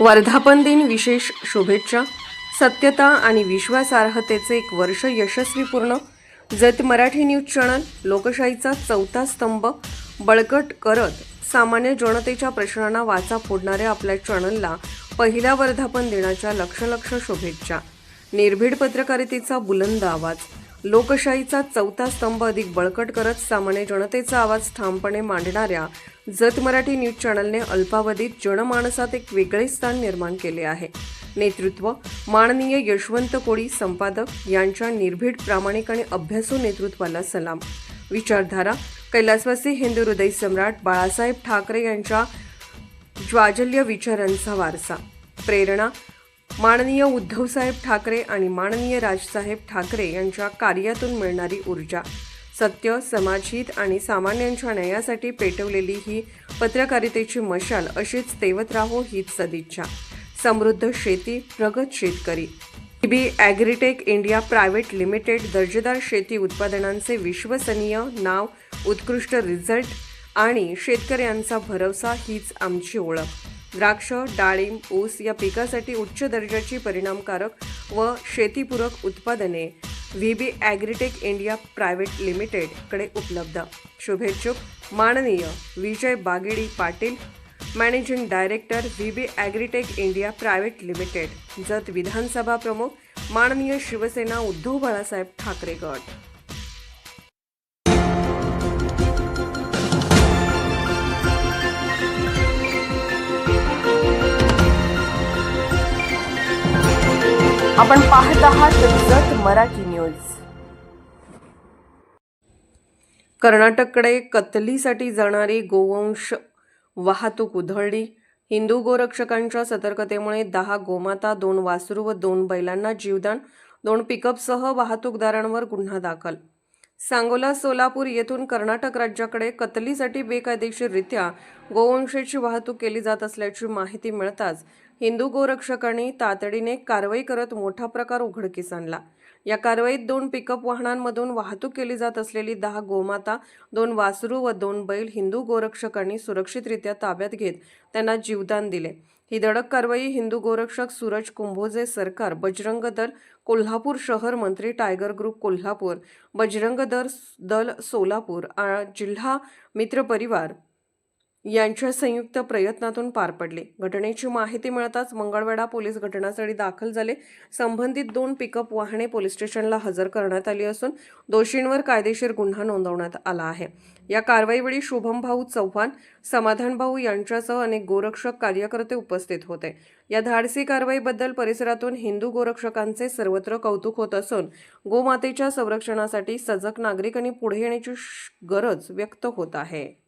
वर्धापन दिन विशेष शुभेच्छा. सत्यता आणि विश्वासार्हतेचे एक वर्ष यशस्वीपूर्ण. जत मराठी न्यूज चॅनल लोकशाहीचा चौथा स्तंभ. बळकट करत सामान्य जनतेच्या प्रश्नांना वाचा फोडणाऱ्या आपल्या चॅनलला पहिल्या वर्धापन दिनाच्या लक्ष लक्ष शुभेच्छा. निर्भीड पत्रकारितेचा बुलंद आवाज. लोकशाहीचा चौथा स्तंभ अधिक बळकट करत सामान्य जनतेचा आवाज ठामपणे मांडणाऱ्या जत मराठी न्यूज चॅनलने अल्पावधीत जनमानसात एक वेगळे स्थान निर्माण केले आहे. नेतृत्व माननीय यशवंत कोळी संपादक यांच्या निर्भीड प्रामाणिक आणि अभ्यासू नेतृत्वाला सलाम. विचारधारा कैलासवासी हिंदू हृदय सम्राट बाळासाहेब ठाकरे यांच्या ज्वाजल्य विचारांचा वारसा. प्रेरणा माननीय उद्धवसाहेब ठाकरे आणि माननीय राजसाहेब ठाकरे यांच्या कार्यातून मिळणारी ऊर्जा सत्य समाजहित आणि सामान्यांच्या न्यायासाठी पेटवलेली ही पत्रकारितेची मशाल अशीच तेवत राहो हीच सदिच्छा. समृद्ध शेती प्रगत शेतकरी. B agritech India private limited दर्जेदार शेती उत्पादनांचे विश्वसनीय नाव उत्कृष्ट रिझल्ट आणि शेतकऱ्यांचा भरवसा हीच आमची ओळख. द्राक्ष डाळिंब ऊस या पिकासाठी उच्च दर्जाची परिणामकारक व शेतीपूरक उत्पादने V B agritech India private लिमिटेडकडे उपलब्ध. शुभेच्छुक माननीय Vijay Bagedi Patil managing director V B agritech India private limited Jath विधानसभा प्रमुख माननीय शिवसेना उद्धव बाळासाहेब ठाकरे गट. आपण पाहत आहात जत मराठी न्यूज. कर्नाटककडे कतलीसाठी जाणारी गोवंश वाहतूक उधळली. हिंदू गोरक्षकांच्या सतर्कतेमुळे दहा गोमाता दोन वासरू व दोन बैलांना जीवदान दोन पिकअपसह वाहतूकदारांवर गुन्हा दाखल. सांगोला सोलापूर येथून कर्नाटक राज्याकडे कतलीसाठी बेकायदेशीररित्या गोवंशाची वाहतूक केली जात असल्याची माहिती मिळताच हिंदू गोरक्षकांनी तातडीने कारवाई करत मोठा प्रकार उघडकीस आणला. या कारवाईत दोन पिकअप वाहनांमधून वाहतूक केली जात असलेली दहा गोमाता दोन वासरू व दोन बैल हिंदू गोरक्षकांनी सुरक्षितरित्या ताब्यात घेत त्यांना जीवदान दिले. ही धडक कारवाई हिंदू गोरक्षक सूरज कुंभोजे सरकार बजरंग दल कोल्हापूर शहर मंत्री टायगर ग्रुप कोल्हापूर बजरंग दल दल सोलापूर जिल्हा मित्र परिवार यांच्या संयुक्त प्रयत्नातून पार पडले. घटनेची माहिती मिळताच मंगळवेढा पोलीस घटनास्थळी दाखल झाले. संबंधित दोन पिकअप वाहने पोलीस स्टेशनला हजर करण्यात आली असून दोषींवर कायदेशीर गुन्हा नोंदवण्यात आला आहे. या कारवाईवेळी शुभम भाऊ चव्हाण समाधान भाऊ यांच्यासह अनेक गोरक्षक कार्यकर्ते उपस्थित होते. या धाडसी कारवाईबद्दल परिसरातून हिंदू गोरक्षकांचे सर्वत्र कौतुक होत असून गोमातेच्या संरक्षणासाठी सजग नागरिकांनी पुढे येण्याची श- गरज व्यक्त होत आहे.